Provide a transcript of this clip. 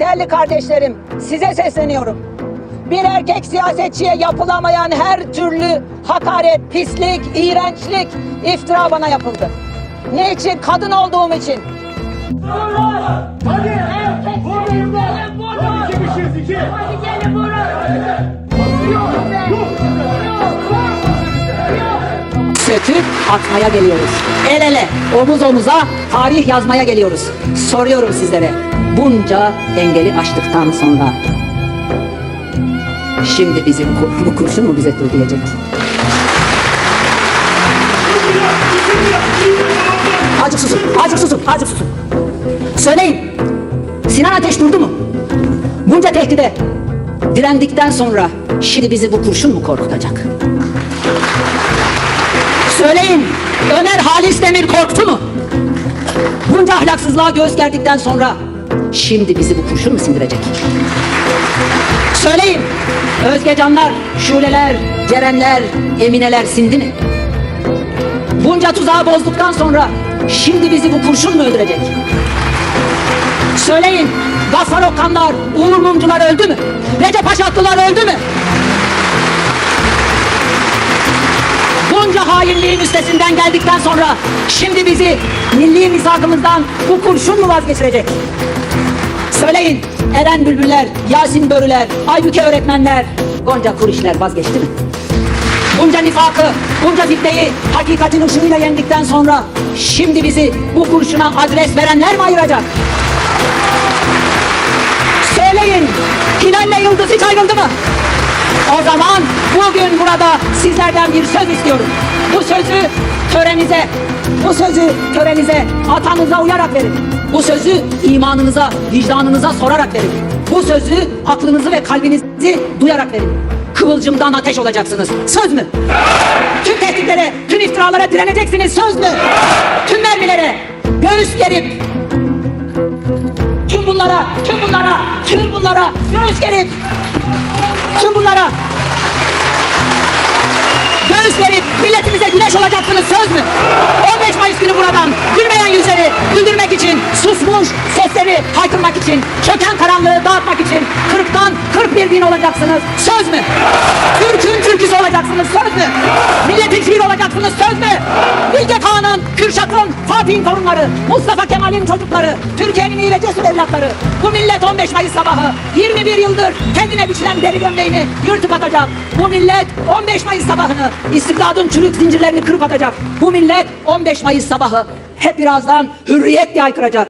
Değerli kardeşlerim, size sesleniyorum. Bir erkek siyasetçiye yapılamayan her türlü hakaret, pislik, iğrençlik, iftira bana yapıldı. Ne için? Kadın olduğum için. Hadi! Benimle! Hadi iki kişiyiz iki! Hadi gelin. Söküp atmaya geliyoruz. El ele, omuz omuza tarih yazmaya geliyoruz. Soruyorum sizlere. Bunca engeli aştıktan sonra şimdi bizim bu kurşun mu bize dur diyecek? Azıcık susun, azıcık susun, azıcık susun. Söyleyin, Sinan Ateş durdu mu? Bunca tehdide direndikten sonra şimdi bizi bu kurşun mu korkutacak? Söyleyin, Ömer Halis Demir korktu mu? Bunca ahlaksızlığa göz gerdikten sonra şimdi bizi bu kurşun mu sindirecek? Söyleyin, Özgecanlar, Şuleler, Cerenler, Emineler sindi mi? Bunca tuzağı bozduktan sonra şimdi bizi bu kurşun mu öldürecek? Söyleyin, Gaffar Okanlar, Uğur Mumcular öldü mü? Recep Haşatlılar öldü mü? Bunca hainliğin üstesinden geldikten sonra şimdi bizi milli misakımızdan bu kurşun mu vazgeçirecek? Söyleyin Eren Bülbüller, Yasin Börüler, Aybüke öğretmenler, Gonca Kurişler vazgeçti mi? Bunca nifakı, bunca fitneyi hakikatin ışığıyla yendikten sonra şimdi bizi bu kurşuna adres verenler mi ayıracak? Söyleyin Hilal'le Yıldız hiç ayrıldı mı? O zaman bugün burada sizlerden bir söz istiyorum. Bu sözü törenize, bu sözü törenize, atanıza uyarak verin. Bu sözü imanınıza, vicdanınıza sorarak verin. Bu sözü aklınızı ve kalbinizi duyarak verin. Kıvılcımdan ateş olacaksınız. Söz mü? Tüm tehditlere, tüm iftiralara direneceksiniz. Söz mü? Tüm mermilere göğüs gerip tüm bunlara, tüm bunlara, tüm bunlara göğüs gerip tüm bunlara göğüs verip milletimize güneş olacaksınız söz mü? 15 Mayıs günü buradan gülmeyen yüzleri güldürmek için, susmuş sesleri haykırmak için, çöken karanlığı dağıtmak için 40'tan 41 bin olacaksınız söz mü? Türk'ün türküsü olacaksınız söz mü? Milletin şiiri olacaksınız söz mü? Bilge Kağan'ın, Kürşat'ın, Fatih'in torunları, Mustafa Kemal'in çocukları, Türkiye'nin iyi ve cesur evlatları. Bu millet 15 Mayıs sabahı 21 yıldır kendine biçilen deri gömleğini yırtıp atacak. Bu millet 15 Mayıs sabahını istibdadın çürük zincirlerini kırıp atacak. Bu millet 15 Mayıs sabahı hep birazdan hürriyet diye haykıracak.